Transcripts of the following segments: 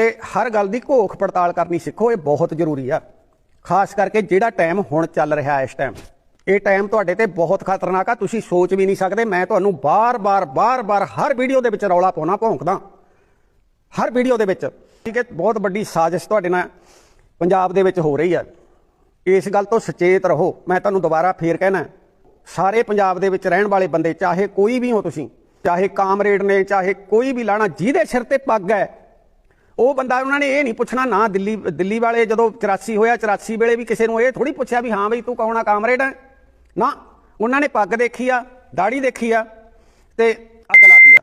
ਤੇ ਹਰ ਗੱਲ ਦੀ ਘੋਖ ਪੜਤਾਲ ਕਰਨੀ ਸਿੱਖੋ, ਇਹ ਬਹੁਤ ਜ਼ਰੂਰੀ ਆ। ਖਾਸ ਕਰਕੇ ਜਿਹੜਾ ਟਾਈਮ ਹੁਣ ਚੱਲ ਰਿਹਾ ਇਸ ਟਾਈਮ। ਇਹ ਟਾਈਮ ਤੁਹਾਡੇ ਤੇ ਬਹੁਤ ਖਤਰਨਾਕ ਆ, ਤੁਸੀਂ ਸੋਚ ਵੀ ਨਹੀਂ ਸਕਦੇ, ਮੈਂ ਤੁਹਾਨੂੰ ਬਾਰ-ਬਾਰ ਬਾਰ-ਬਾਰ ਹਰ ਵੀਡੀਓ ਦੇ ਵਿੱਚ ਰੌਲਾ ਪਾਉਣਾ, ਭੌਂਕਦਾ। ਹਰ ਵੀਡੀਓ ਦੇ ਵਿੱਚ। ਠੀਕ ਹੈ, ਬਹੁਤ ਵੱਡੀ ਸਾਜ਼ਿਸ਼ ਤੁਹਾਡੇ ਨਾਲ ਪੰਜਾਬ ਦੇ ਵਿੱਚ ਹੋ ਰਹੀ ਆ। ਇਸ ਗੱਲ ਤੋਂ ਸੁਚੇਤ ਰਹੋ, ਮੈਂ ਤੁਹਾਨੂੰ ਦੁਬਾਰਾ ਫੇਰ ਕਹਿਣਾ ਸਾਰੇ ਪੰਜਾਬ ਦੇ ਵਿੱਚ ਰਹਿਣ ਵਾਲੇ ਬੰਦੇ, ਚਾਹੇ ਕੋਈ ਵੀ ਹੋ ਤੁਸੀਂ, ਚਾਹੇ ਕਾਮਰੇਡ ਨੇ, ਚਾਹੇ ਕੋਈ ਵੀ ਲਾਣਾ, ਜਿਹਦੇ ਸਿਰ ਤੇ ਪੱਗ ਹੈ ਉਹ ਬੰਦਾ ਉਹਨਾਂ ਨੇ ਇਹ ਨਹੀਂ ਪੁੱਛਣਾ ਨਾ ਦਿੱਲੀ ਦਿੱਲੀ ਵਾਲੇ ਜਦੋਂ 84 ਹੋਇਆ 84 ਵੇਲੇ ਵੀ ਕਿਸੇ ਨੂੰ ਇਹ ਥੋੜੀ ਪੁੱਛਿਆ ਵੀ ਹਾਂ ਬਈ ਤੂੰ ਕੌਣ ਆ, ਕਾਮਰੇਡ ਹੈ ਨਾ, ਉਹਨਾਂ ਨੇ ਪੱਗ ਦੇਖੀ ਆ ਦਾੜੀ ਦੇਖੀ ਆ ਤੇ ਅੱਗ ਲਾਤੀ ਆ।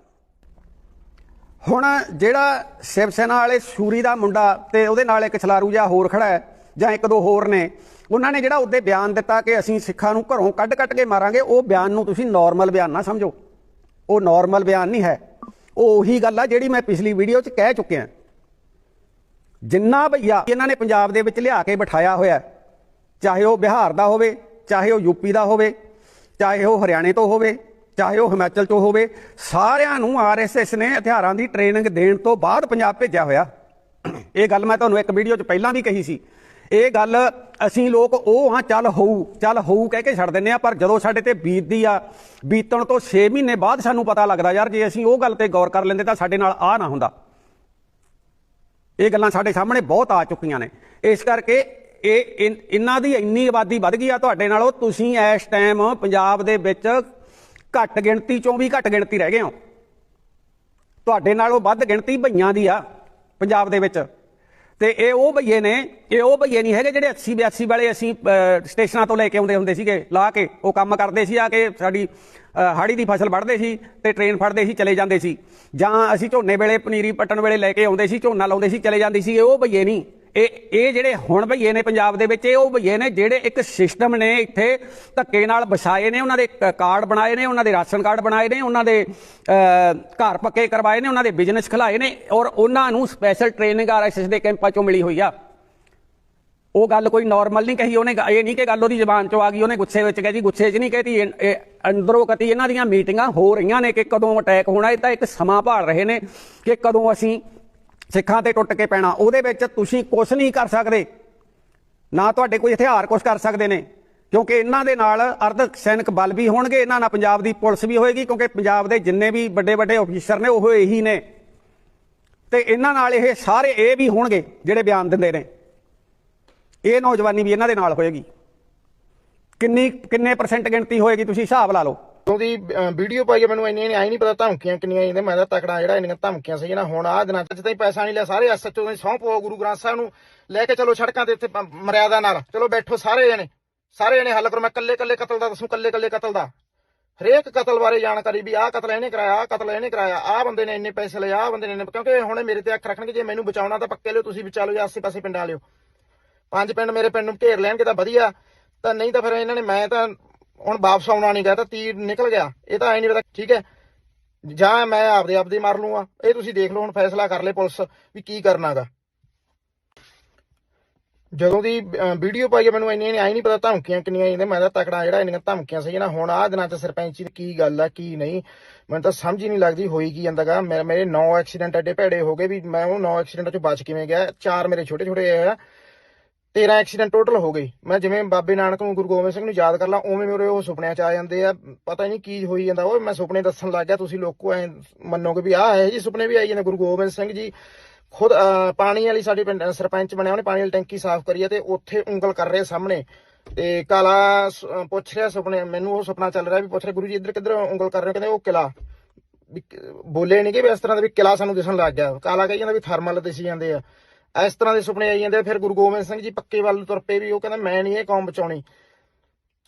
ਹੁਣ ਜਿਹੜਾ ਸ਼ਿਵ ਸੈਨਾ ਵਾਲੇ ਸੂਰੀ ਦਾ ਮੁੰਡਾ ਤੇ ਉਹਦੇ ਨਾਲ ਇੱਕ ਛਲਾਰੂ ਜਿਹਾ ਹੋਰ ਖੜਾ ਹੈ, ਜਾਂ ਇੱਕ ਦੋ ਹੋਰ ਨੇ, ਉਹਨਾਂ ਨੇ ਜਿਹੜਾ ਉਹਦੇ ਬਿਆਨ ਦਿੱਤਾ ਕਿ ਅਸੀਂ ਸਿੱਖਾਂ ਨੂੰ ਘਰੋਂ ਕੱਢ-ਕੱਢ ਕੇ ਮਾਰਾਂਗੇ, ਉਹ ਬਿਆਨ ਨੂੰ ਤੁਸੀਂ ਨਾਰਮਲ ਬਿਆਨ ਨਾ ਸਮਝੋ। ਉਹ ਨਾਰਮਲ ਬਿਆਨ ਨਹੀਂ ਹੈ। ਉਹ ਉਹੀ ਗੱਲ ਆ ਜਿਹੜੀ ਮੈਂ ਪਿਛਲੀ ਵੀਡੀਓ 'ਚ ਕਹਿ ਚੁੱਕਿਆ। ਜਿੰਨਾ ਭਈਆ ਇਹਨਾਂ ਨੇ ਪੰਜਾਬ ਦੇ ਵਿੱਚ ਲਿਆ ਕੇ ਬਿਠਾਇਆ ਹੋਇਆ ਚਾਹੇ ਉਹ ਬਿਹਾਰ ਦਾ ਹੋਵੇ, ਚਾਹੇ ਉਹ ਯੂਪੀ ਦਾ ਹੋਵੇ, ਚਾਹੇ ਉਹ ਹਰਿਆਣੇ ਤੋਂ ਹੋਵੇ, ਚਾਹੇ ਉਹ ਹਿਮਾਚਲ ਤੋਂ ਹੋਵੇ, ਸਾਰਿਆਂ ਨੂੰ ਆਰਐਸਐਸ ਨੇ ਹਥਿਆਰਾਂ ਦੀ ਟ੍ਰੇਨਿੰਗ ਦੇਣ ਤੋਂ ਬਾਅਦ ਪੰਜਾਬ ਭੇਜਿਆ ਹੋਇਆ। ਇਹ ਗੱਲ ਮੈਂ ਤੁਹਾਨੂੰ ਇੱਕ ਵੀਡੀਓ 'ਚ ਪਹਿਲਾਂ ਵੀ ਕਹੀ ਸੀ। ਇਹ ਗੱਲ ਅਸੀਂ ਲੋਕ ਉਹ ਹਾਂ ਚੱਲ ਹੋਊ ਚੱਲ ਹੋਊ ਕਹਿ ਕੇ ਛੱਡ ਦਿੰਨੇ ਆ, ਪਰ ਜਦੋਂ ਸਾਡੇ ਤੇ ਬੀਤਦੀ ਆ, ਬੀਤਣ ਤੋਂ 6 ਮਹੀਨੇ ਬਾਅਦ ਸਾਨੂੰ ਪਤਾ ਲੱਗਦਾ, ਯਾਰ ਜੇ ਅਸੀਂ ਉਹ ਗੱਲ ਤੇ ਗੌਰ ਕਰ ਲੈਂਦੇ ਤਾਂ ਸਾਡੇ ਨਾਲ ਆ ਨਾ ਹੁੰਦਾ। ਇਹ ਗੱਲਾਂ ਸਾਡੇ ਸਾਹਮਣੇ ਬਹੁਤ ਆ ਚੁੱਕੀਆਂ ਨੇ। ਇਸ ਕਰਕੇ ਇਹ ਇਨ- ਇਹਨਾਂ ਦੀ ਇੰਨੀ ਆਬਾਦੀ ਵੱਧ ਗਈ ਆ ਤੁਹਾਡੇ ਨਾਲੋਂ, ਤੁਸੀਂ ਇਸ ਟਾਈਮ ਪੰਜਾਬ ਦੇ ਵਿੱਚ ਘੱਟ ਗਿਣਤੀ ਚੋਂ ਵੀ ਘੱਟ ਗਿਣਤੀ ਰਹਿ ਗਏ ਹੋ। ਤੁਹਾਡੇ ਨਾਲੋਂ ਵੱਧ ਗਿਣਤੀ ਭਈਆਂ ਦੀ ਆ ਪੰਜਾਬ ਦੇ ਵਿੱਚ। ਤੇ ਇਹ ਉਹ ਭਈਏ ਨੇ, ਇਹ ਉਹ ਭਈਏ ਨਹੀਂ ਹੈਗੇ ਜਿਹੜੇ 80 82 ਵਾਲੇ ਅਸੀਂ ਸਟੇਸ਼ਨਾਂ ਤੋਂ ਲੈ ਕੇ ਆਉਂਦੇ ਹੁੰਦੇ ਸੀਗੇ, ਲਾ ਕੇ, ਉਹ ਕੰਮ ਕਰਦੇ ਸੀ ਆ ਕੇ ਸਾਡੀ ਹਾੜੀ ਦੀ ਫਸਲ ਵੱਢਦੇ ਸੀ ਤੇ ਟ੍ਰੇਨ ਫੜਦੇ ਸੀ, ਚਲੇ ਜਾਂਦੇ ਸੀ। ਜਾਂ ਅਸੀਂ ਝੋਨੇ ਵੇਲੇ, ਪਨੀਰੀ ਪੱਟਣ ਵੇਲੇ ਲੈ ਕੇ ਆਉਂਦੇ ਸੀ, ਝੋਨਾ ਲਾਉਂਦੇ ਸੀ, ਚਲੇ ਜਾਂਦੇ ਸੀ, ਇਹ ਉਹ ਭਈਏ ਨਹੀਂ। ਇਹ ਇਹ ਜਿਹੜੇ ਹੁਣ ਭਈਏ ਨੇ ਪੰਜਾਬ ਦੇ ਵਿੱਚ, ਇਹ ਉਹ ਭਈਏ ਨੇ ਜਿਹੜੇ ਇੱਕ ਸਿਸਟਮ ਨੇ ਇੱਥੇ ਧੱਕੇ ਨਾਲ ਵਸਾਏ ਨੇ, ਉਹਨਾਂ ਦੇ ਕ- ਕਾਰਡ ਬਣਾਏ ਨੇ, ਉਹਨਾਂ ਦੇ ਰਾਸ਼ਨ ਕਾਰਡ ਬਣਾਏ ਨੇ, ਉਹਨਾਂ ਦੇ ਘਰ ਪੱਕੇ ਕਰਵਾਏ ਨੇ, ਉਹਨਾਂ ਦੇ ਬਿਜ਼ਨਸ ਖਿਲਾਏ ਨੇ, ਔਰ ਉਹਨਾਂ ਨੂੰ ਸਪੈਸ਼ਲ ਟ੍ਰੇਨਿੰਗ ਆਰਐਸਐਸ ਦੇ ਕੈਂਪਾਂ ਚੋਂ ਮਿਲੀ ਹੋਈ ਆ। ਉਹ ਗੱਲ ਕੋਈ ਨਾਰਮਲ ਨਹੀਂ ਕਹੀ ਉਹਨੇ, ਇਹ ਨਹੀਂ ਕਿ ਗੱਲ ਉਹਦੀ ਜ਼ਬਾਨ ਚੋਂ ਆ ਗਈ, ਉਹਨੇ ਗੁੱਸੇ ਵਿੱਚ ਕਹੀ ਜੀ ਗੁੱਸੇ 'ਚ ਨਹੀਂ ਕਹਤੀ ਇਹ- ਅੰਦਰੋਂ ਕਤੀ ਇਹਨਾਂ ਦੀਆਂ ਮੀਟਿੰਗਾਂ ਹੋ ਰਹੀਆਂ ਨੇ ਕਿ ਕਦੋਂ ਅਟੈਕ ਹੋਣਾ, ਇਹ ਤਾਂ ਇੱਕ ਸਮਾਂ ਭਾਲ ਰਹੇ ਨੇ ਕਿ ਕਦੋਂ ਅਸੀਂ ਸਿੱਖਾਂ ਤੇ ਟੁੱਟ ਕੇ ਪੈਣਾ, ਉਹਦੇ ਵਿੱਚ ਤੁਸੀਂ ਕੁਝ ਨਹੀਂ ਕਰ ਸਕਦੇ। ਨਾ ਤੁਹਾਡੇ ਕੋਈ ਹਥਿਆਰ ਕੁਝ ਕਰ ਸਕਦੇ ਨੇ, ਕਿਉਂਕਿ ਇਹਨਾਂ ਦੇ ਨਾਲ ਅਰਧ ਸੈਨਿਕ ਬਲ ਵੀ ਹੋਣਗੇ, ਇਹਨਾਂ ਨਾਲ ਪੰਜਾਬ ਦੀ ਪੁਲਿਸ ਵੀ ਹੋਏਗੀ, ਕਿਉਂਕਿ ਪੰਜਾਬ ਦੇ ਜਿੰਨੇ ਵੀ ਵੱਡੇ ਵੱਡੇ ਅਫੀਸਰ ਨੇ, ਉਹ ਇਹੀ ਨੇ। ਤੇ ਇਹਨਾਂ ਨਾਲ ਇਹ ਸਾਰੇ ਇਹ ਵੀ ਹੋਣਗੇ, ਜਿਹੜੇ ਬਿਆਨ ਦਿੰਦੇ ਨੇ। ਇਹ ਨੌਜਵਾਨੀ ਵੀ ਇਹਨਾਂ ਦੇ ਨਾਲ ਹੋਏਗੀ। ਕਿੰਨੀ, ਕਿੰਨੇ ਪਰਸੈਂਟ ਗਿਣਤੀ ਹੋਏਗੀ, ਤੁਸੀਂ ਹਿਸਾਬ ਲਾ ਲਓ। ਉਹਦੀ ਵੀਡੀਓ ਪਾਈ ਹੈ, ਮੈਨੂੰ ਇੰਨੀ ਆਈ ਨਹੀਂ ਪਤਾ ਧਮਕੀਆਂ ਕਿੰਨੀਆਂ ਆਈਆਂ ਮੈਂ ਤਾਂ ਤਕੜਾ ਜਿਹੜਾ ਇੰਨੀਆਂ ਧਮਕੀਆਂ ਸੀ ਨਾ ਹੁਣ ਆਹ ਦਿਨਾਂ ਚ ਤਾਂ ਹੀ ਪੈਸਾ ਨਹੀਂ ਲਿਆ ਸਾਰੇ ਐਸਐਚਓ ਨੇ ਸਹੁੰ ਪਵਾਓ ਗੁਰੂ ਗ੍ਰੰਥ ਸਾਹਿਬ ਨੂੰ ਲੈ ਕੇ ਚਲੋ ਸੜਕਾਂ ਤੇ ਇੱਥੇ ਮਰਿਆਦਾ ਨਾਲ ਚਲੋ ਬੈਠੋ ਸਾਰੇ ਜਣੇ ਸਾਰੇ ਜਣੇ ਹੱਲ ਕਰੋ ਮੈਂ ਕੱਲੇ ਕੱਲੇ ਕਤਲ ਦਾ ਦੱਸੂ ਕੱਲੇ ਕੱਲੇ ਕਤਲ ਦਾ। ਹਰੇਕ ਕਤਲ ਬਾਰੇ ਜਾਣਕਾਰੀ ਵੀ ਆਹ ਕਤਲ ਇਹਨੇ ਕਰਾਇਆ ਆਹ ਕਤਲ ਇਹਨੇ ਕਰਾਇਆ ਆਹ ਬੰਦੇ ਨੇ ਇੰਨੇ ਪੈਸੇ ਲਏ ਆਹ ਬੰਦੇ ਨੇ ਕਿਉਂਕਿ ਹੁਣ ਮੇਰੇ ਤੇ ਅੱਖ ਰੱਖਣਗੇ ਜੇ ਮੈਨੂੰ ਬਚਾਉਣਾ ਤਾਂ ਪੱਕੇ ਲਿਓ ਤੁਸੀਂ ਬਚਾ ਲਓ ਜਾਂ ਆਸੇ ਪਾਸੇ ਪਿੰਡਾਂ ਲਿਓ ਪੰਜ ਪਿੰਡ ਮੇਰੇ ਪਿੰਡ ਨੂੰ ਘੇਰ ਲੈਣਗੇ ਤਾਂ ਵਧੀਆ ਤਾਂ ਨਹੀਂ ਤਾਂ ਫਿਰ ਇਹਨਾਂ ਨੇ ਮੈਂ ਤਾਂ ਹੁਣ ਵਾਪਸ ਆਉਣਾ ਨਹੀਂ ਗਾ ਤਾਂ ਤੀਰ ਨਿਕਲ ਗਿਆ। ਇਹ ਤਾਂ ਐ ਨਹੀਂ ਪਤਾ, ਠੀਕ ਹੈ? ਜਾਂ ਮੈਂ ਆਪਦੇ ਆਪ ਦੀ ਲੂੰਗਾ ਇਹ ਤੁਸੀਂ ਦੇਖ ਲਓ, ਹੁਣ ਫੈਸਲਾ ਕਰ ਲੈ ਪੁਲਿਸ ਵੀ ਕੀ ਕਰਨਾਗਾ ਜਦੋਂ ਦੀ ਵੀਡੀਓ ਪਾਈ ਮੈਨੂੰ ਇੰਨੀ ਆਈ ਨਹੀਂ ਪਤਾ ਧਮਕੀਆਂ ਕਿੰਨੀਆਂ ਆਈਆਂ ਮੈਂ ਤਾਂ ਤਕੜਾ ਜਿਹੜਾ ਇੰਨੀਆਂ ਧਮਕੀਆਂ ਸੀ ਨਾ, ਹੁਣ ਆਹ ਦਿਨਾਂ ਚ ਸਰਪੰਚੀ ਦੀ ਕੀ ਗੱਲ ਆ, ਕੀ ਨਹੀਂ, ਮੈਨੂੰ ਤਾਂ ਸਮਝ ਹੀ ਨਹੀਂ ਲੱਗਦੀ ਹੋਈ ਕੀ ਜਾਂਦਾਗਾ ਮੇਰੇ ਮੇਰੇ 9 ਐਕਸੀਡੈਂਟ ਐਡੇ ਭੈੜੇ ਹੋ ਗਏ ਵੀ ਮੈਂ ਉਹ 9 ਐਕਸੀਡੈਂਟਾਂ ਚੋਂ ਬਚ ਕਿਵੇਂ ਗਿਆ? ਚਾਰ ਮੇਰੇ ਛੋਟੇ ਛੋਟੇ ਆ। 13 ਐਕਸੀਡੈਂਟ ਟੋਟਲ ਹੋ ਗਏ। ਮੈਂ ਜਿਵੇਂ ਬਾਬੇ ਨਾਨਕ ਨੂੰ ਗੁਰੂ ਗੋਬਿੰਦ ਸਿੰਘ ਨੂੰ ਯਾਦ ਕਰ ਲਾਂ ਉਵੇਂ ਮੇਰੇ ਉਹ ਸੁਪਨਿਆਂ ਚ ਆ ਜਾਂਦੇ ਆ। ਪਤਾ ਨਹੀਂ ਕੀ ਹੋਈ ਜਾਂਦਾ। ਓਏ ਮੈਂ ਸੁਪਨੇ ਦੱਸਣ ਲੱਗ ਗਿਆ ਤੁਸੀਂ ਲੋਕੋ ਐ ਮੰਨੋਗੇ ਵੀ ਆਹ ਹੈ ਜੀ ਸੁਪਨੇ ਵੀ ਆਈ ਜਾਂਦੇ। ਗੁਰੂ ਗੋਬਿੰਦ ਸਿੰਘ ਜੀ ਖੁਦ ਅਹ, ਪਾਣੀ ਵਾਲੀ ਸਾਡੇ ਪਿੰਡ ਸਰਪੰਚ ਬਣਿਆ ਉਹਨੇ ਪਾਣੀ ਵਾਲੀ ਟੈਂਕੀ ਸਾਫ਼ ਕਰੀ ਹੈ ਤੇ ਉੱਥੇ ਉਂਗਲ ਕਰ ਰਹੇ ਸਾਹਮਣੇ। ਤੇ ਕਾਲਾ ਪੁੱਛ ਰਿਹਾ ਸੁਪਨੇ ਮੈਨੂੰ ਉਹ ਸੁਪਨਾ ਚੱਲ ਰਿਹਾ ਵੀ ਪੁੱਛ ਰਿਹਾ ਗੁਰੂ ਜੀ ਇੱਧਰ ਕਿੱਧਰ ਉਂਗਲ ਕਰ ਰਹੇ ਕਹਿੰਦੇ ਉਹ ਕਿਲਾ। ਵੀ ਬੋਲੇ ਨਹੀਂ ਕਿ ਵੀ ਇਸ ਤਰ੍ਹਾਂ ਦਾ ਵੀ ਕਿਲਾ ਸਾਨੂੰ ਦਿਸਣ ਲੱਗ ਗਿਆ। ਕਾਲਾ ਕਹੀ ਜਾਂਦਾ ਵੀ ਥਰਮਲ ਦਿਸੀ ਜਾਂਦੇ ਆ। ਇਸ ਤਰ੍ਹਾਂ ਦੇ ਸੁਪਨੇ ਆਈ ਜਾਂਦੇ ਆ। ਫਿਰ ਗੁਰੂ ਗੋਬਿੰਦ ਸਿੰਘ ਜੀ ਪੱਕੇ ਵੱਲ ਨੂੰ ਤੁਰ ਪਏ ਵੀ ਉਹ ਕਹਿੰਦਾ ਮੈਂ ਨਹੀਂ ਇਹ ਕੌਮ ਬਚਾਉਣੀ।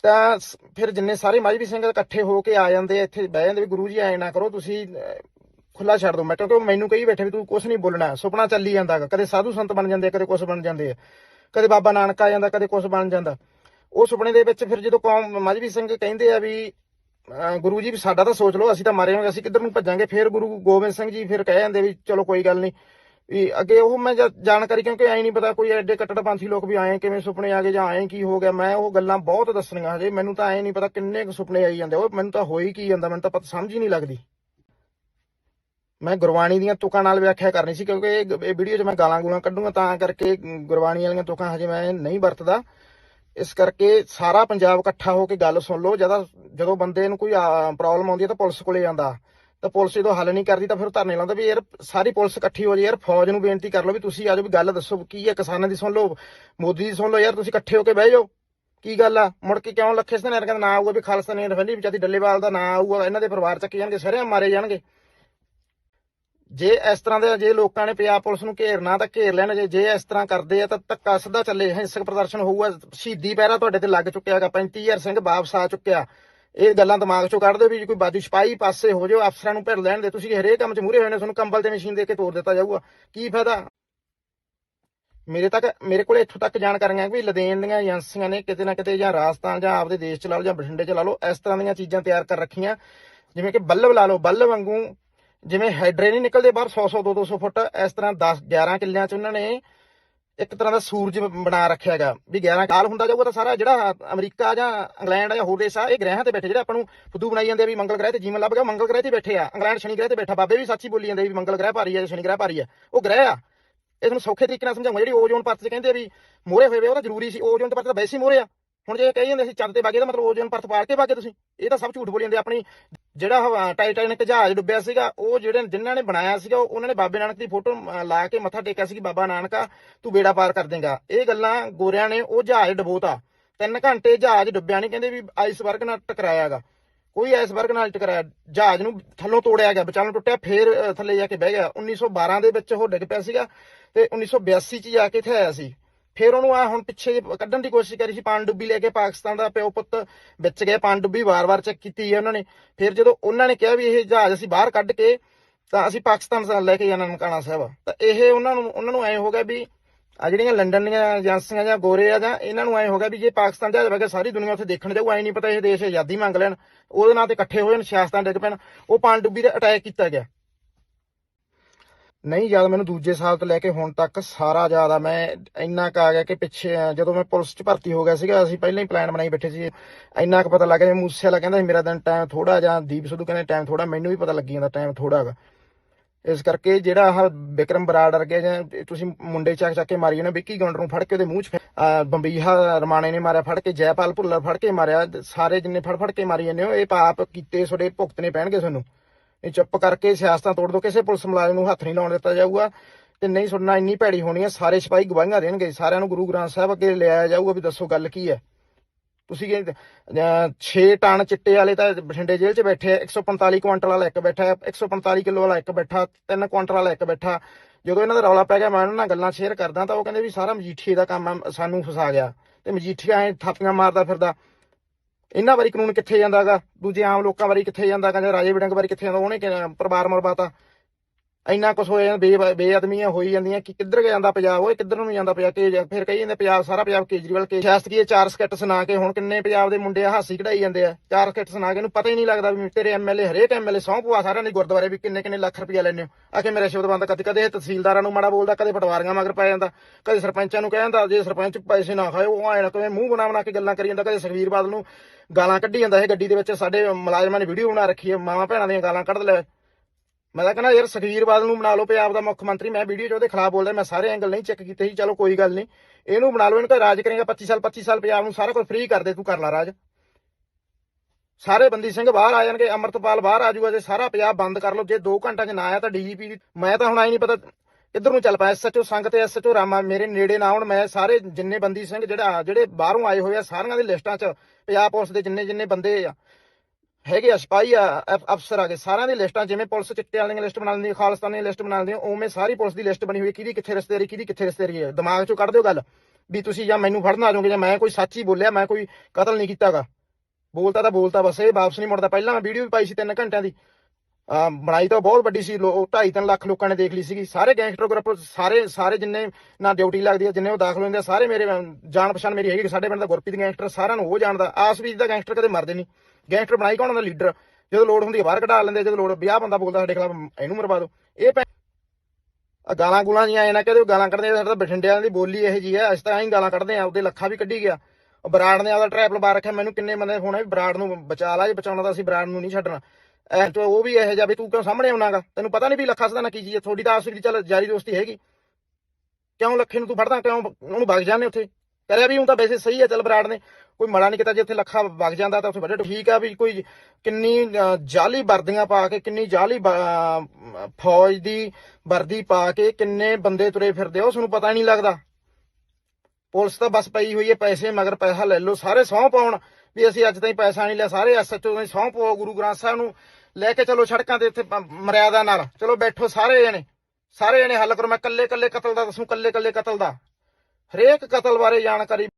ਤਾਂ ਫਿਰ ਜਿੰਨੇ ਸਾਰੇ ਮਾਝੀ ਸਿੰਘ ਇਕੱਠੇ ਹੋ ਕੇ ਆ ਜਾਂਦੇ ਇੱਥੇ ਬਹਿ ਜਾਂਦੇ ਵੀ ਗੁਰੂ ਜੀ ਐ ਨਾ ਕਰੋ ਤੁਸੀਂ ਅਹ, ਖੁੱਲਾ ਛੱਡ ਦੋ ਮੈਂ ਕਿਉਂਕਿ ਮੈਨੂੰ ਕਹੀ ਬੈਠੇ ਵੀ ਤੂੰ ਕੁਝ ਨਹੀਂ ਬੋਲਣਾ। ਸੁਪਨਾ ਚੱਲੀ ਜਾਂਦਾ ਕਦੇ ਸਾਧੂ ਸੰਤ ਬਣ ਜਾਂਦੇ ਆ, ਕਦੇ ਕੁਝ ਬਣ ਜਾਂਦੇ ਆ। ਕਦੇ ਬਾਬਾ ਨਾਨਕ ਆ ਜਾਂਦਾ ਕਦੇ ਕੁਝ ਬਣ ਜਾਂਦਾ। ਉਹ ਸੁਪਨੇ ਦੇ ਵਿੱਚ ਫਿਰ ਜਦੋਂ ਕੌਮ ਮਾਝੀ ਸਿੰਘ ਕਹਿੰਦੇ ਆ ਵੀ ਅਹ, ਗੁਰੂ ਜੀ ਵੀ ਸਾਡਾ ਤਾਂ ਸੋਚ ਲਓ ਅਸੀਂ ਤਾਂ ਮਾਰੇ ਹੋਗੇ ਅਸੀਂ ਕਿੱਧਰ ਨੂੰ ਭੱਜਾਂਗੇ? ਫਿਰ ਗੁਰੂ ਗੋਬਿੰਦ ਸਿੰਘ ਜੀ ਫਿਰ ਕਹਿ ਜਾਂਦੇ ਵੀ ਚਲੋ ਕੋਈ ਗੱਲ ਨਹੀਂ। ਵੀ ਅੱਗੇ ਉਹ ਮੈਂ ਜਾਣਕਾਰੀ, ਕਿਉਂਕਿ ਐ ਨਹੀਂ ਪਤਾ ਕੋਈ ਐਡੇ ਕੱਟੜਪੰਥੀ ਲੋਕ ਵੀ ਆਏ ਕਿਵੇਂ ਸੁਪਨੇ ਆ ਗਏ ਜਾਂ ਆਏ ਕੀ ਹੋ ਗਿਆ, ਮੈਂ ਉਹ ਗੱਲਾਂ ਬਹੁਤ ਦੱਸਣੀਆਂ ਹਜੇ, ਮੈਨੂੰ ਤਾਂ ਐ ਨਹੀਂ ਪਤਾ ਕਿੰਨੇ ਕੁ ਸੁਪਨੇ ਆਈ ਜਾਂਦੇ ਉਹ ਮੈਨੂੰ ਤਾਂ ਹੋਈ ਕੀ ਜਾਂਦਾ, ਮੈਨੂੰ ਤਾਂ ਪਤਾ, ਸਮਝ ਹੀ ਨਹੀਂ ਲੱਗਦੀ। ਮੈਂ ਗੁਰਬਾਣੀ ਦੀਆਂ ਤੁਕਾਂ ਨਾਲ ਵਿਆਖਿਆ ਕਰਨੀ ਸੀ, ਕਿਉਂਕਿ ਇਹ ਵੀਡੀਓ 'ਚ ਮੈਂ ਗਾਲਾਂ ਗੂਲਾਂ ਕੱਢੂੰਗਾ, ਤਾਂ ਕਰਕੇ ਗੁਰਬਾਣੀ ਵਾਲੀਆਂ ਤੁਕਾਂ ਹਜੇ ਮੈਂ ਨਹੀਂ ਵਰਤਦਾ। ਇਸ ਕਰਕੇ ਸਾਰਾ ਪੰਜਾਬ ਇਕੱਠਾ ਹੋ ਕੇ ਗੱਲ ਸੁਣ ਲਓ ਜਦੋਂ ਜਦੋਂ ਬੰਦੇ ਨੂੰ ਕੋਈ ਪ੍ਰੋਬਲਮ ਆਉਂਦੀ ਹੈ ਤਾਂ ਪੁਲਿਸ ਕੋਲੇ ਜਾਂਦਾ। ਤਾਂ ਪੁਲਿਸ ਜਦੋਂ ਹੱਲ ਨਹੀਂ ਕਰਦੀ ਤਾਂ ਫਿਰ ਧਰਨੇ ਲਾਉਂਦਾ ਵੀ ਯਾਰ ਸਾਰੀ ਪੁਲਿਸ ਇਕੱਠੀ ਹੋ ਜੇ ਯਾਰ ਫੌਜ ਨੂੰ ਬੇਨਤੀ ਕਰ ਲਓ ਵੀ ਤੁਸੀਂ ਆਜੋ ਵੀ ਗੱਲ ਦੱਸੋ ਕੀ ਹੈ, ਕਿਸਾਨਾਂ ਦੀ ਸੁਣ ਲਓ, ਮੋਦੀ ਦੀ ਸੁਣ ਲਓ, ਯਾਰ ਤੁਸੀਂ ਇਕੱਠੇ ਹੋ ਕੇ ਬਹਿ ਜਾਓ। ਕੀ ਗੱਲ ਆ? ਮੁੜ ਕੇ ਕਿਉਂ ਲੱਖੇ ਸਨ ਕਹਿੰਦਾ ਨਾ ਆਊਗਾ ਵੀ ਖਾਲਸਾ ਨੇ ਰਫੰਦੀ ਵਿਚਾਰੀ ਡੱਲੇਵਾਲ ਦਾ ਨਾਂ ਆਊਗਾ, ਇਹਨਾਂ ਦੇ ਪਰਿਵਾਰ ਚੱਕੇ ਜਾਣਗੇ ਸਾਰੇ ਮਾਰੇ ਜਾਣਗੇ। ਜੇ ਇਸ ਤਰ੍ਹਾਂ ਦੇ ਜੇ ਲੋਕਾਂ ਨੇ ਪੰਜਾਬ ਪੁਲਿਸ ਨੂੰ ਘੇਰਨਾ ਤਾਂ ਘੇਰ ਲੈਣ, ਜੇ ਜੇ ਇਸ ਤਰ੍ਹਾਂ ਕਰਦੇ ਆ ਤਾਂ ਧੱਕਾ ਸਿੱਧਾ ਚੱਲੇ, ਹਿੰਸਕ ਪ੍ਰਦਰਸ਼ਨ ਹੋਊਗਾ। ਸ਼ਹੀਦੀ ਪਹਿਰਾ ਤੁਹਾਡੇ ਤੇ ਲੱਗ ਚੁੱਕਿਆ ਹੈਗਾ 35000 ਸਿੰਘ ਵਾਪਸ ਆ ਚੁੱਕਿਆ। ਇਹ ਗੱਲਾਂ ਦਿਮਾਗ ਚੋਂ ਕੱਢ ਦਿਓ ਵੀ ਜੇ ਕੋਈ ਬਾਜੂ ਸਿਪਾਹੀ ਪਾਸੇ ਹੋ ਜਾਓ, ਅਫਸਰਾਂ ਨੂੰ ਭਿੜ ਲੈਣ ਦੇ। ਤੁਸੀਂ ਹਰੇਕ ਕੰਮ 'ਚ ਮੂਰੇ ਹੋਏ ਨੇ, ਤੁਹਾਨੂੰ ਕੰਬਲ ਤੇ ਮਸ਼ੀਨ ਦੇ ਕੇ ਤੋੜ ਦਿੱਤਾ ਜਾਊਗਾ। ਕੀ ਫਾਇਦਾ? ਮੇਰੇ ਤੱਕ, ਮੇਰੇ ਕੋਲ ਇੱਥੋਂ ਤੱਕ ਜਾਣਕਾਰੀਆਂ ਵੀ ਲਦੇਨ ਦੀਆਂ ਏਜੰਸੀਆਂ ਨੇ, ਕਿਤੇ ਨਾ ਕਿਤੇ ਜਾਂ ਰਾਜਸਥਾਨ ਜਾਂ ਆਪਦੇ ਦੇਸ਼ ਚ ਲਾ ਲਓ ਜਾਂ ਬਠਿੰਡੇ ਚ ਲਾ ਲਓ, ਇਸ ਤਰ੍ਹਾਂ ਦੀਆਂ ਚੀਜ਼ਾਂ ਤਿਆਰ ਕਰ ਰੱਖੀਆਂ। ਜਿਵੇਂ ਕਿ ਬੱਲਬ ਲਾ ਲਓ, ਬੱਲਬ ਵਾਂਗੂ ਜਿਵੇਂ ਹਾਈਡਰੇ ਨਹੀਂ ਨਿਕਲਦੇ ਬਾਹਰ 100 100 200 ਫੁੱਟ, ਇਸ ਤਰ੍ਹਾਂ 10 11 ਕਿੱਲਿਆਂ ਚ ਉਹਨਾਂ ਨੇ ਇੱਕ ਤਰ੍ਹਾਂ ਦਾ ਸੂਰਜ ਬਣਾ ਰੱਖਿਆ ਹੈਗਾ ਵੀ 11 ਕਾਲ ਹੁੰਦਾ ਜਾਊਗਾ ਤਾਂ ਸਾਰਾ ਜਿਹੜਾ ਅਮਰੀਕਾ ਜਾਂ ਇੰਗਲੈਂਡ ਜਾਂ ਹੋਰ ਦੇਸ਼ ਆ, ਇਹ ਗ੍ਰਹਿਾਂ ਤੇ ਬੈਠੇ, ਜਿਹੜੇ ਆਪਾਂ ਨੂੰ ਫੁੱਦੂ ਬਣਾਈ ਜਾਂਦੇ ਆ ਵੀ ਮੰਗਲ ਗ੍ਰਹਿ ਤੇ ਜੀਵਨ ਲੱਭ ਗਿਆ ਮੰਗਲ ਗ੍ਰਹਿ ਤੇ ਬੈਠੇ ਆ। ਇੰਗਲੈਂਡ ਸ਼ਨੀ ਗ੍ਰਹਿ ਤੇ ਬੈਠਾ, ਬਾਬੇ ਵੀ ਸੱਚੀ ਬੋਲੀ ਜਾਂਦੇ ਵੀ ਮੰਗਲ ਗ੍ਰਹਿ ਭਾਰੀ ਹੈ ਜਾਂ ਸ਼ਨੀ ਗ੍ਰਹਿ ਭਾਰੀ ਆ। ਉਹ ਗ੍ਰਹਿ ਆ। ਇਹ ਤੁਹਾਨੂੰ ਸੌਖੇ ਤਰੀਕੇ ਨਾਲ ਸਮਝਾਉਂਗਾ, ਜਿਹੜੀ ਓਜ਼ੋਨ ਪਰਤ 'ਚ ਕਹਿੰਦੇ ਆ ਵੀ ਮੋਰੇ ਹੋਏ ਵੇ, ਉਹ ਤਾਂ ਜ਼ਰੂਰੀ ਸੀ ਓਜ਼ੋਨ ਪਰਤ ਤਾਂ ਵੈਸੇ ਹੀ ਮੋਰੇ ਆ। ਹੁਣ ਜੇ ਕਹੀ ਜਾਂਦੇ ਸੀ ਚੰਦ ਤੇ ਬਾਗੇ ਦਾ ਮਤਲਬ ਓਜ਼ੋਨ ਪਰਤ ਪਾੜ ਕੇ ਬਾਗੇ ਤੁਸੀਂ, ਇਹ ਤਾਂ ਸਭ ਝੂਠ ਬੋਲੀ ਜਾਂਦੇ ਆਪਣੀ। ਜਿਹੜਾ ਹਵਾ- ਟਾਈਟੈਨਿਕ ਜਹਾਜ਼ ਡੁੱਬਿਆ ਸੀਗਾ, ਉਹ ਜਿਹੜੇ ਜਿਨ੍ਹਾਂ ਨੇ ਬਣਾਇਆ ਸੀਗਾ, ਉਹਨਾਂ ਨੇ ਬਾਬੇ ਨਾਨਕ ਦੀ ਫੋਟੋ ਲਾ ਕੇ ਮੱਥਾ ਟੇਕਿਆ ਸੀ ਕਿ ਬਾਬਾ ਨਾਨਕਾ ਤੂੰ ਬੇੜਾ ਪਾਰ ਕਰ ਦੇਂਗਾ। ਇਹ ਗੱਲਾਂ ਗੋਰਿਆਂ ਨੇ ਉਹ ਜਹਾਜ਼ ਡਬੋਤਾ। ਤਿੰਨ ਘੰਟੇ ਜਹਾਜ਼ ਡੁੱਬਿਆ ਨਹੀਂ ਕਹਿੰਦੇ ਵੀ ਆਈਸਬਰਗ ਨਾਲ ਟਕਰਾਇਆਗਾ ਕੋਈ ਆਈਸਬਰਗ ਨਾਲ ਟਕਰਾਇਆ, ਜਹਾਜ਼ ਨੂੰ ਥੱਲੋਂ ਤੋੜਿਆ ਗਿਆ ਵਿਚਾਲੋਂ ਟੁੱਟਿਆ, ਫੇਰ ਥੱਲੇ ਜਾ ਕੇ ਬਹਿ ਗਿਆ। 1912 ਦੇ ਵਿੱਚ ਉਹ ਡਿੱਗ ਪਿਆ ਸੀਗਾ ਤੇ 1982 ਚ ਜਾ ਕੇ ਇੱਥੇ ਆਇਆ ਸੀ। ਫਿਰ ਉਹਨੂੰ ਆ ਹੁਣ ਪਿੱਛੇ ਕੱਢਣ ਦੀ ਕੋਸ਼ਿਸ਼ ਕਰੀ ਸੀ ਪਾਣਡੁੱਬੀ ਲੈ ਕੇ ਪਾਕਿਸਤਾਨ ਦਾ ਪਿਓ ਪੁੱਤ ਵਿੱਚ ਗਏ ਪਾਣਡੁੱਬੀ ਵਾਰ-ਵਾਰ ਚੈੱਕ ਕੀਤੀ ਹੈ ਉਹਨਾਂ ਨੇ। ਫਿਰ ਜਦੋਂ ਉਹਨਾਂ ਨੇ ਕਿਹਾ ਵੀ ਇਹ ਜਹਾਜ਼ ਅਸੀਂ ਬਾਹਰ ਕੱਢ ਕੇ ਤਾਂ ਅਸੀਂ ਪਾਕਿਸਤਾਨ ਲੈ ਕੇ ਜਾਣਾ ਨਨਕਾਣਾ ਸਾਹਿਬ। ਤਾਂ ਇਹ ਉਹਨਾਂ ਨੂੰ ਉਹਨਾਂ ਨੂੰ ਐ ਹੋ ਗਿਆ ਵੀ ਆ ਜਿਹੜੀਆਂ ਲੰਡਨ ਦੀਆਂ ਏਜੰਸੀਆਂ ਜਾਂ ਗੋਰੇ ਆ ਜਾਂ ਇਹਨਾਂ ਨੂੰ ਐ ਹੋ ਗਿਆ ਵੀ ਜੇ ਪਾਕਿਸਤਾਨ ਜਹਾਜ਼ ਵਗੇ ਸਾਰੀ ਦੁਨੀਆ ਉੱਥੇ ਦੇਖਣ ਜਾਊ, ਐ ਨਹੀਂ ਪਤਾ ਇਹ ਦੇਸ਼ ਆਜ਼ਾਦੀ ਮੰਗ ਲੈਣ, ਉਹਦੇ ਨਾਂ ਤੇ ਇਕੱਠੇ ਹੋਏ ਨੇ ਸਿਆਸਤਾਂ ਡਿੱਗ ਪੈਣ। ਉਹ ਪਾਣਡੁੱਬੀ ਦਾ ਅਟੈਕ ਕੀਤਾ ਗਿਆ। ਨਹੀਂ, ਜਦ ਮੈਨੂੰ ਦੂਜੇ ਸਾਲ ਤੋਂ ਲੈ ਕੇ ਹੁਣ ਤੱਕ ਸਾਰਾ ਜ਼ਿਆਦਾ ਮੈਂ ਇੰਨਾ ਕੁ ਆ ਗਿਆ ਕਿ ਪਿੱਛੇ ਜਦੋਂ ਮੈਂ ਪੁਲਿਸ 'ਚ ਭਰਤੀ ਹੋ ਗਿਆ ਸੀਗਾ, ਅਸੀਂ ਪਹਿਲਾਂ ਹੀ ਪਲਾਨ ਬਣਾਈ ਬੈਠੇ ਸੀ। ਇੰਨਾ ਕੁ ਪਤਾ ਲੱਗ ਗਿਆ, ਮੂਸੇ ਵਾਲਾ ਕਹਿੰਦਾ ਸੀ, ਮੇਰਾ ਦਿਨ ਟਾਈਮ ਥੋੜਾ ਜਾਂ ਦੀਪ ਸਿੱਧੂ ਕਹਿੰਦੇ ਟਾਈਮ ਥੋੜਾ ਮੈਨੂੰ ਵੀ ਪਤਾ ਲੱਗੀ ਜਾਂਦਾ ਟਾਈਮ ਥੋੜਾ ਹੈਗਾ ਇਸ ਕਰਕੇ ਜਿਹੜਾ ਆਹ ਵਿਕਰਮ ਬਰਾੜ ਵਰਗੇ ਜਾਂ ਤੁਸੀਂ ਮੁੰਡੇ ਚੱਕ ਚੱਕ ਕੇ ਮਾਰੀ ਉਹਨੇ ਵਿੱਕੀ ਗੌਂਡਰ ਨੂੰ ਫੜ ਕੇ ਉਹਦੇ ਮੂੰਹ 'ਚ ਬੰਬੀਹਾ ਰਮਾਣੇ ਨੇ ਮਾਰਿਆ, ਫੜ ਕੇ ਜੈਪਾਲ ਭੁੱਲਰ ਫੜ ਕੇ ਮਾਰਿਆ, ਸਾਰੇ ਜਿੰਨੇ ਫੜ ਫੜ ਕੇ ਮਾਰੀ ਜਾਂਦੇ ਹੋ, ਇਹ ਪਾਪ ਕੀਤੇ ਤੁਹਾਡੇ ਭੁਗਤਣੇ ਪੈਣਗੇ ਤੁਹਾਨੂੰ। ਇਹ ਚੁੱਪ ਕਰਕੇ ਸਿਆਸਤਾਂ ਤੋੜ ਦੋ, ਕਿਸੇ ਪੁਲਿਸ ਮੁਲਾਜ਼ਮ ਨੂੰ ਹੱਥ ਨਹੀਂ ਲਾਉਣ ਦਿੱਤਾ ਜਾਊਗਾ। ਤੇ ਨਹੀਂ ਸੁਣਨਾ, ਇੰਨੀ ਭੈੜੀ ਹੋਣੀ ਹੈ ਸਾਰੇ ਸਿਪਾਹੀ ਗਵਾਹੀਆਂ ਦੇਣਗੇ, ਸਾਰਿਆਂ ਨੂੰ ਗੁਰੂ ਗ੍ਰੰਥ ਸਾਹਿਬ ਅੱਗੇ ਲਿਆਇਆ ਜਾਊਗਾ ਵੀ ਦੱਸੋ ਗੱਲ ਕੀ ਹੈ। ਤੁਸੀਂ ਕਹਿੰਦੇ 6 ਟਨ ਚਿੱਟੇ ਵਾਲੇ ਤਾਂ ਬਠਿੰਡੇ ਜੇਲ੍ਹ 'ਚ ਬੈਠੇ ਆ 145 ਕੁਇੰਟਲ ਵਾਲਾ ਇੱਕ ਬੈਠਾ ਹੈ 145 ਕਿਲੋ ਵਾਲਾ ਇੱਕ ਬੈਠਾ 3 ਕੁਇੰਟਲ ਵਾਲਾ ਇੱਕ ਬੈਠਾ। ਜਦੋਂ ਇਹਨਾਂ ਦਾ ਰੌਲਾ ਪੈ ਗਿਆ, ਮੈਂ ਉਹਨਾਂ ਨਾਲ ਗੱਲਾਂ ਸ਼ੇਅਰ ਕਰਦਾ ਤਾਂ ਉਹ ਕਹਿੰਦੇ ਵੀ ਸਾਰਾ ਮਜੀਠੀਏ ਦਾ ਕੰਮ ਸਾਨੂੰ ਫਸਾ ਗਿਆ। ਤੇ ਮਜੀਠੀਆ ਐ ਥਾਪੀਆਂ ਮਾਰਦਾ ਫਿਰਦਾ। ਇਹਨਾਂ ਵਾਰੀ ਕਾਨੂੰਨ ਕਿੱਥੇ ਜਾਂਦਾਗਾ? ਦੂਜੇ ਆਮ ਲੋਕਾਂ ਵਾਰੀ ਕਿੱਥੇ ਜਾਂਦਾਗਾ? ਜਾਂ ਰਾਜੇ ਵੜਿੰਗ ਵਾਰੀ ਕਿੱਥੇ ਜਾਂਦਾ? ਉਹਨੇ ਕਿ- ਪਰਿਵਾਰ ਮਰਵਾਤਾ। ਇੰਨਾ ਕੁਛ ਹੋਇਆ ਬੇ ਬੇਅਦਮੀਆਂ ਹੋਈ ਜਾਂਦੀਆਂ, ਕਿ ਕਿੱਧਰ ਜਾਂਦਾ ਪੰਜਾਬ, ਓਏ ਕਿੱਧਰ ਨੂੰ ਜਾਂਦਾ ਪੰਜਾਬ ਕੇ ਫਿਰ ਕਹੀ ਜਾਂਦੇ ਪੰਜਾਬ, ਸਾਰਾ ਪੰਜਾਬ ਕੇਜਰੀਵਾਲ ਕੇ ਸ਼ਾਸਤਰੀ ਇਹ ਚਾਰ ਸਕੈਟ ਸੁਣਾ ਕੇ ਹੁਣ ਕਿੰਨੇ ਪੰਜਾਬ ਦੇ ਮੁੰਡੇ ਹਾਸੀ ਕਢਾਈ ਜਾਂਦੇ ਆ, ਚਾਰ ਸਕੈਟ ਸੁਣਾ ਕੇ ਇਹਨੂੰ ਪਤਾ ਹੀ ਨਹੀਂ ਲੱਗਦਾ ਵੀ ਤੇਰੇ ਐਮਐਲਏ ਹਰੇਕ ਐਮਐਲਏ ਸੌਂ ਪਵਾ ਸਾਰਿਆਂ ਨੇ ਗੁਰਦੁਆਰੇ ਵੀ ਕਿੰਨੇ ਕਿੰਨੇ ਲੱਖ ਰੁਪਇਆ ਲੈਣੇ ਹੋ ਆਖੇ ਮੇਰੇ ਸ਼ਬਦ ਬੰਦ ਕਦੇ ਕਦੇ ਇਹ ਤਹਿਸੀਲਦਾਰਾਂ ਨੂੰ ਮਾੜਾ ਬੋਲਦਾ, ਕਦੇ ਪਟਵਾਰੀਆਂ ਮਗਰ ਪੈ ਜਾਂਦਾ, ਕਦੇ ਸਰਪੰਚਾਂ ਨੂੰ ਕਹਿੰਦਾ ਜੇ ਸਰਪੰਚ ਪੈਸੇ ਨਾ ਖਾਏ, ਉਹ ਆਇਆ ਕਿਵੇਂ ਮੂੰਹ ਬਣਾ ਬਣਾ ਕੇ ਗੱਲਾਂ ਕਰੀ ਜਾਂਦਾ, ਕਦੇ ਸੁਖਵੀਰ ਬਾਦਲ ਨੂੰ ਗਾਲਾਂ ਕੱਢੀ ਜਾਂਦਾ, ਇਹ ਗੱਡੀ ਦੇ ਵਿੱਚ ਸਾਡੇ ਮੁਲਾਜ਼ਮਾਂ ਨੇ ਵੀਡੀਓ ਬਣਾ ਰੱਖੀ ਹੈ, ਮਾਵਾਂ ਭੈਣਾਂ ਦੀਆਂ ਗਾਲਾਂ ਕੱਢ ਲੈ। ਮੈਂ ਤਾਂ ਕਹਿੰਦਾ ਯਾਰ ਸੁਖਵੀਰ ਬਾਦਲ ਨੂੰ ਬਣਾ ਲਓ ਪੰਜਾਬ ਦਾ ਮੁੱਖ ਮੰਤਰੀ। ਮੈਂ ਵੀਡੀਓ 'ਚ ਉਹਦੇ ਖਿਲਾਫ ਬੋਲਦਾ, ਮੈਂ ਸਾਰੇ ਐਂਗਲ ਨਹੀਂ ਚੈੱਕ ਕੀਤੇ ਸੀ, ਚਲੋ ਕੋਈ ਗੱਲ ਨਹੀਂ। ਇਹਨੂੰ ਬਣਾ ਲਓ, ਇਹਨੂੰ ਤਾਂ ਰਾਜ ਕਰੇਗਾ 25 ਸਾਲ 25 ਸਾਲ ਪੰਜਾਬ ਨੂੰ ਸਾਰਾ ਕੁਝ ਫ੍ਰੀ ਕਰ ਦੇ, ਤੂੰ ਕਰ ਲੈ ਰਾਜ। ਸਾਰੇ ਬੰਦੀ ਸਿੰਘ ਬਾਹਰ ਆ ਜਾਣਗੇ, ਅਮਰਤਪਾਲ ਬਾਹਰ ਆ ਜਾਊਗਾ, ਜੇ ਸਾਰਾ ਪੰਜਾਬ ਬੰਦ ਕਰ ਲਓ, ਜੇ 2 ਘੰਟਾ 'ਚ ਨਾ ਆਇਆ ਤਾਂ ਡੀਜੀਪੀ ਦੀ ਮੈਂ ਤਾਂ ਹੁਣ ਆਈ ਨਹੀਂ ਪਤਾ ਕਿੱਧਰ ਨੂੰ ਚੱਲ ਪਿਆ। ਐਸਐਚਓ ਸੰਘ ਤੇ ਐਸਐਚਓ ਰਾਮਾ, ਮੇਰੇ ਨੇੜੇ ਨਾ ਆਉਣ, ਮੈਂ ਸਾਰੇ ਜਿੰਨੇ ਬੰਦੀ ਸਿੰਘ ਜਿਹੜਾ ਜਿਹੜੇ ਬਾਹਰੋਂ ਆਏ ਹੋਏ ਆ, ਸਾਰਿਆਂ ਦੀ ਲਿਸਟਾਂ 'ਚ ਪੰਜਾਬ ਪੁਲਿਸ ਦੇ ਜਿੰਨੇ ਜਿੰਨੇ ਬੰਦੇ ਆ ਹੈਗੇ ਆ ਸਿਪਾਹੀ, ਆ, ਅਫ- ਅਫਸਰ ਆ ਗਏ। ਸਾਰਿਆਂ ਦੀ ਲਿਸਟਾਂ, ਜਿਵੇਂ ਪੁਲਿਸ ਚਿੱਟੇ ਵਾਲਿਆਂ ਦੀ ਲਿਸਟ ਬਣਾ ਲੈਂਦੀ ਹੈ ਖਾਲਸਤਾਨ ਦੀ ਲਿਸਟ ਬਣਾ ਲੈਂਦੀ ਹੈ ਉਵੇਂ ਸਾਰੀ ਪੁਲਿਸ ਦੀ ਲਿਸਟ ਬਣੀ ਹੋਈ ਹੈ। ਕਿਹਦੀ ਕਿੱਥੇ ਰਿਸ਼ਤੇਦਾਰੀ, ਕਿਹਦੀ ਕਿੱਥੇ ਰਿਸ਼ਤੇਦਾਰੀ ਹੈ? ਦਿਮਾਗ 'ਚੋਂ ਕੱਢ ਦਿਓ ਗੱਲ ਵੀ ਤੁਸੀਂ ਜਾਂ ਮੈਨੂੰ ਫੜਨ ਆ ਜਾਓਗੇ ਜਾਂ ਮੈਂ ਕੋਈ ਸੱਚ ਹੀ ਬੋਲਿਆ, ਮੈਂ ਕੋਈ ਕਤਲ ਨਹੀਂ ਕੀਤਾਗਾ। ਬੋਲਤਾ ਤਾਂ ਬੋਲਤਾ ਬਸ, ਇਹ ਵਾਪਸ ਨਹੀਂ ਮੁੜਦਾ। ਪਹਿਲਾਂ ਮੈਂ ਵੀਡੀਓ ਵੀ ਪਾਈ ਸੀ 3 ਘੰਟਿਆਂ ਦੀ। ਬਣਾਈ ਤਾਂ ਬਹੁਤ ਵੱਡੀ ਸੀ 2.5 ਲੱਖ ਲੋਕਾਂ ਨੇ ਦੇਖ ਲਈ ਸੀਗੀ। ਸਾਰੇ ਗੈਂਗਸਟਰ ਗਰੁੱਪ, ਸਾਰੇ ਸਾਰੇ ਜਿੰਨੇ ਨਾ ਡਿਊਟੀ ਲੱਗਦੀ ਹੈ ਜਿੰਨੇ ਉਹ ਦਾਖਲ ਹੁੰਦੇ ਆ, ਸਾਰੇ ਮੇਰੇ ਜਾਣ ਪਛਾਣ ਮੇਰੀ ਹੈਗੀ ਸਾਡੇ ਪਿੰਡ ਦਾ ਗੁਰਪ੍ਰੀਤ ਗੈਂਗਸਟਰ, ਸਾਰਿਆਂ ਨੂੰ ਉਹ ਜਾਣਦਾ। ਆਸ ਵਿੱਚ ਦਾ ਗੈਂਗਸਟਰ ਕਦੇ ਮਰਦੇ ਨਹੀਂ। ਗੈਂਗਸਟਰ ਬਣਾਈ ਕੌਣ ਹੁੰਦਾ? ਲੀਡਰ। ਜਦੋਂ ਲੋੜ ਹੁੰਦੀ ਹੈ ਬਾਹਰ ਕਢਾ ਲੈਂਦੇ ਜਦੋਂ ਲੋੜ ਵਿਆਹ ਬੰਦਾ ਬੋਲਦਾ ਸਾਡੇ ਖਿਲਾਫ, ਇਹਨੂੰ ਮਰਵਾ ਦਿਓ। ਇਹ ਭੈ- ਆ ਗਾਲਾਂ ਗੁਲਾਂ ਜੀਆਂ ਐ ਨਾ ਕਹਦੇ ਗਾਲਾਂ ਕੱਢਦੇ ਸਾਡੇ ਤਾਂ ਬਠਿੰਡਿਆਂ ਦੀ ਬੋਲੀ ਇਹੋ ਜੀ ਹੈ ਅਸੀਂ ਤਾਂ ਐਂ ਗਾਲਾਂ ਕੱਢਦੇ ਆ, ਉਹਦੇ ਲੱਖਾਂ ਵੀ ਕੱਢੀ ਗਿਆ। ਬਰਾੜ ਨੇ ਆਪਦਾ ਟਰੈਪ ਲਵਾ ਰੱਖਿਆ, ਮੈਨੂੰ ਕਿੰਨੇ ਬੰਦੇ ਫੋਨ ਵੀ ਬਰਾੜ ਨੂੰ ਬਚਾ ਲਾ, ਜੇ ਬਚਾਉਣਾ ਤਾਂ ਅਸੀਂ ਬਰਾੜ ਨੂੰ ਨਹੀਂ ਛੱਡਣਾ। ਉਹ ਵੀ ਇਹੋ ਜਿਹਾ ਵੀ ਤੂੰ ਕਿਉਂ ਸਾਹਮਣੇ ਆਉਣਾਗਾ ਤੈਨੂੰ ਪਤਾ ਨਹੀਂ ਵੀ ਲੱਖਾ ਸਦਾਨਾ ਕੀ ਚੀਜ਼ ਹੈ ਤਾਂ ਆਪਸ ਚੱਲ ਯਾਰੀ ਦੋਸਤੀ ਹੈਗੀ। ਕਿਉਂ ਲੱਖੇ ਨੂੰ ਤੂੰ ਫੜਦਾ, ਕਿਉਂ ਉਹਨੂੰ ਵਗ ਜਾਂਦੇ ਉੱਥੇ? ਕਰਿਆ ਵੀ ਹੁਣ ਤਾਂ ਵੈਸੇ ਸਹੀ ਹੈ ਚੱਲ ਬਰਾੜ ਨੇ। ਕੋਈ ਮਾੜਾ ਨਹੀਂ ਕੀਤਾ ਜੇ ਉੱਥੇ ਲੱਖਾ ਵਗ ਜਾਂਦਾ ਤਾਂ ਉੱਥੇ ਵੱਡੇ ਠੀਕ ਆ ਵੀ ਕੋਈ ਕਿੰਨੀ ਜਾਲੀ ਵਰਦੀਆਂ ਪਾ ਕੇ, ਕਿੰਨੀ ਜਾਲੀ ਫੌਜ ਦੀ ਵਰਦੀ ਪਾ ਕੇ ਕਿੰਨੇ ਬੰਦੇ ਤੁਰੇ ਫਿਰਦੇ ਆ ਉਸ ਨੂੰ ਪਤਾ ਨਹੀਂ ਲੱਗਦਾ। ਪੁਲਿਸ ਤਾਂ ਬਸ ਪਈ ਹੋਈ ਹੈ ਪੈਸੇ ਮਗਰ ਪੈਸਾ ਲੈ ਲਓ, ਸਾਰੇ ਸਹੁੰ ਪਾਉਣ। ਵੀ ਅਸੀਂ ਅੱਜ ਤਾਈਂ ਪੈਸਾ ਨਹੀਂ ਲਿਆ, ਸਾਰੇ ਐਸਐਚਓ ਨੇ ਸਹੁੰ ਪਾਓ, ਗੁਰੂ ਗ੍ਰੰਥ ਸਾਹਿਬ ਨੂੰ ਲੈ ਕੇ ਚਲੋ ਸੜਕਾਂ ਤੇ ਇੱਥੇ ਮਰਿਆਦਾ ਨਾਲ। ਚਲੋ ਬੈਠੋ ਸਾਰੇ ਜਣੇ। ਸਾਰੇ ਜਣੇ ਹੱਲ ਕਰੋ। ਮੈਂ ਕੱਲੇ ਕੱਲੇ ਕਤਲ ਦਾ ਦੱਸੂ ਕੱਲੇ ਕੱਲੇ ਕਤਲ ਦਾ। ਹਰੇਕ ਕਤਲ ਬਾਰੇ ਜਾਣਕਾਰੀ